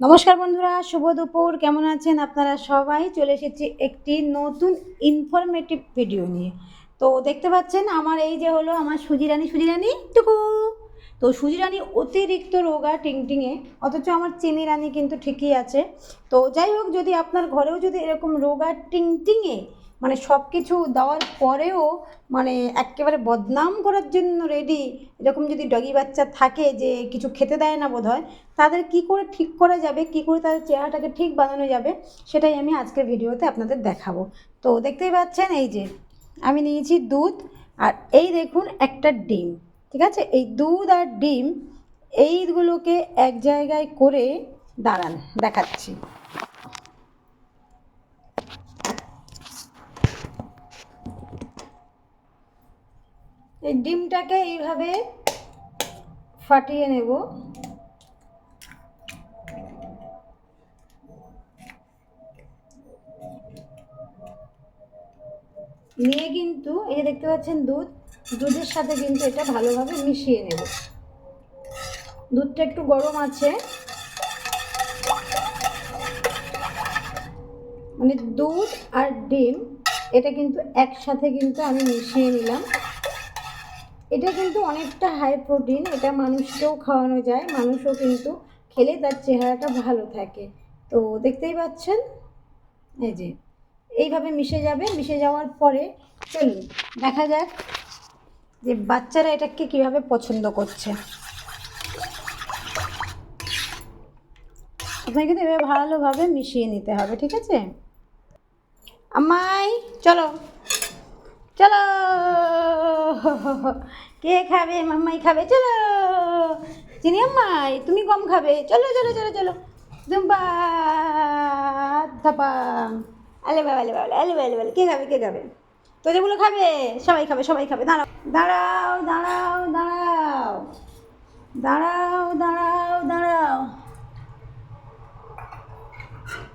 নমস্কার বন্ধুরা, শুভ দুপুর। কেমন আছেন আপনারা সবাই? চলে এসেছি একটি নতুন ইনফরমেটিভ ভিডিও নিয়ে। তো দেখতে পাচ্ছেন, আমার এই যে হলো আমার সুজিরানি সুজিরানি, টুকু। তো সুজিরানি অতিরিক্ত রোগা টিংটিংয়ে, অথচ আমার চিনি রানি কিন্তু ঠিকই আছে। তো যাই হোক, যদি আপনার ঘরেও যদি এরকম রোগা টিংটিংয়ে মানে সব কিছু দেওয়ার পরেও মানে একেবারে বদনাম করার জন্য রেডি এরকম যদি ডগি বাচ্চা থাকে যে কিছু খেতে দেয় না বোধ হয় তাদের কি করে ঠিক করা যাবে, কি করে তাদের চেহারাটাকে ঠিক বানানো যাবে, সেটাই আমি আজকের ভিডিওতে আপনাদের দেখাবো। তো দেখতেই পাচ্ছেন এই যে, আমি নিয়েছি দুধ আর এই দেখুন একটা ডিম, ঠিক আছে? এই দুধ আর ডিম, এইগুলোকে এক জায়গায় করে দাঁড়ান, দেখাচ্ছি। এই ডিমটাকে এইভাবে ফাটিয়ে নেব। নিয়ে কিন্তু এই যে দেখতে পাচ্ছেন দুধ, দুধের সাথে কিন্তু এটা ভালোভাবে মিশিয়ে নেব। দুধটা একটু গরম আছে। মানে দুধ আর ডিম, এটা কিন্তু একসাথে কিন্তু আমি মিশিয়ে নিলাম। এটা কিন্তু অনেকটা হাই প্রোটিন এটা মানুষকেও খাওয়ানো যায়, মানুষও কিন্তু খেলে তার চেহারাটা ভালো থাকে। তো দেখতেই পাচ্ছেন? এই যে, এইভাবে মিশে যাবে, মিশে যাওয়ার পরে চলুন, দেখা যাক যে বাচ্চারা এটাকে কীভাবে পছন্দ করছে। আপনাকে কিন্তু এভাবে ভালোভাবে মিশিয়ে নিতে হবে, ঠিক আছে? আমাই চলো চলো! কে খাবে? মাম্মাই খাবে? চলো। চিনি আম্মাই, তুমি কম খাবে? চলো চলো চলো চলো। দুম্বা ধাপাম। আলে বাবা আলে বাবা, আলে বালে কে খাবে কে খাবে? তো যেগুলো খাবে? সবাই খাবে সবাই খাবে। দাঁড়াও দাঁড়াও দাঁড়াও দাঁড়াও। দাঁড়াও দাঁড়াও দাঁড়াও।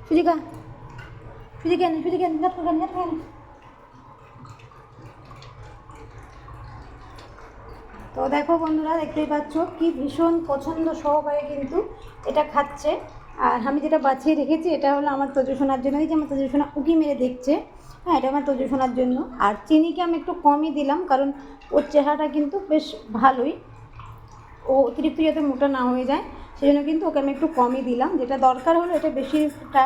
সুজিকা সুজি কেন সুজি কেন গাছ কেন গাছ কেন তো দেখো বন্ধুরা, দেখতেই পাচ্ছ কি ভীষণ পছন্দ সহকারে কিন্তু এটা খাচ্ছে। আর আমি যেটা বাছিয়ে রেখেছি, এটা হলো আমার তজুসোনার জন্য। যে আমার তজুসোনা উকি মেরে দেখছে হ্যাঁ এটা আমার তজুসোনার জন্য। আর চিনিকে আমি একটু কমই দিলাম, কারণ ওর চেহারাটা কিন্তু বেশ ভালোই। ও অতিরিক্ত যাতে মোটা না হয়ে যায় সেই জন্য কিন্তু ওকে আমি একটু কমই দিলাম। যেটা দরকার হলো, এটা বেশিটা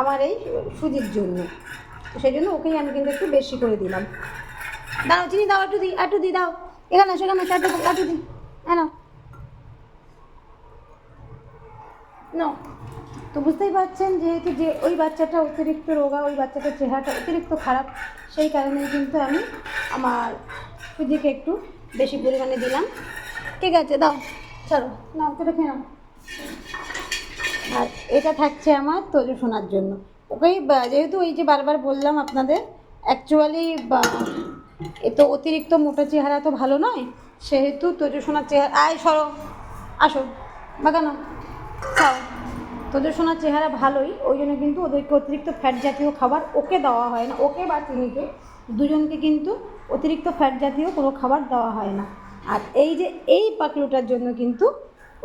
আমার এই সুজির জন্য। সেই জন্য ওকেই আমি কিন্তু একটু বেশি করে দিলাম। দাও, চিনি দাও, একটু দিই একটু দিই দাও। এখানে আসো এখানে আসো একটু দিই, হ্যাঁ নাও। তো বুঝতেই পারছেন যেহেতু যে ওই বাচ্চাটা অতিরিক্ত রোগা ওই বাচ্চাটার চেহারাটা অতিরিক্ত খারাপ সেই কারণে কিন্তু আমি আমার সুজিকে একটু বেশি পরিমাণে দিলাম। ঠিক আছে দাও চলো নাও সেটা খেয়ে নাও। আর এটা থাকছে আমার তোজো শোনার জন্য। ওকেই যেহেতু এই যে বারবার বললাম আপনাদের অ্যাকচুয়ালি তো অতিরিক্ত মোটা চেহারা তো ভালো নয়, সেহেতু তোজো শোনার চেহারা আয়, সরো। আসো। বাগানো খাও। সোনার চেহারা ভালোই, ওই জন্য কিন্তু ওদেরকে অতিরিক্ত ফ্যাট জাতীয় খাবার ওকে দেওয়া হয় না। ওকে বা চিনিকে, দুজনকে কিন্তু অতিরিক্ত ফ্যাট জাতীয় কোনো খাবার দেওয়া হয় না। আর এই যে এই পাকলুটার জন্য কিন্তু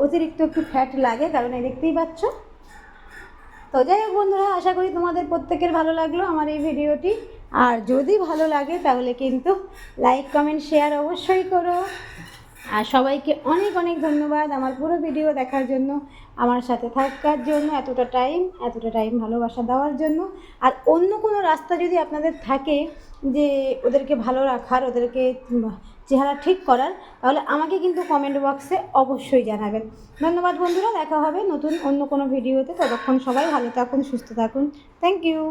অতিরিক্ত একটু ফ্যাট লাগে, কারণ এই দেখতেই পাচ্ছ। তো যাই হোক বন্ধুরা, আশা করি তোমাদের প্রত্যেকের ভালো লাগল আমার এই ভিডিওটি। আর যদি ভালো লাগে তাহলে কিন্তু লাইক, কমেন্ট, শেয়ার অবশ্যই করো। আর সবাইকে অনেক অনেক ধন্যবাদ আমার পুরো ভিডিও দেখার জন্য, আমার সাথে থাকার জন্য, এতটা টাইম এতটা টাইম ভালোবাসা দেওয়ার জন্য। আর অন্য কোনো রাস্তা যদি আপনাদের থাকে যে ওদেরকে ভালো রাখার, ওদেরকে চেহারা ঠিক করার, তাহলে আমাকে কিন্তু কমেন্ট বক্সে অবশ্যই জানাবেন। ধন্যবাদ বন্ধুরা, দেখা হবে নতুন অন্য কোনো ভিডিওতে ততক্ষণ সবাই ভালো থাকুন, সুস্থ থাকুন। Thank you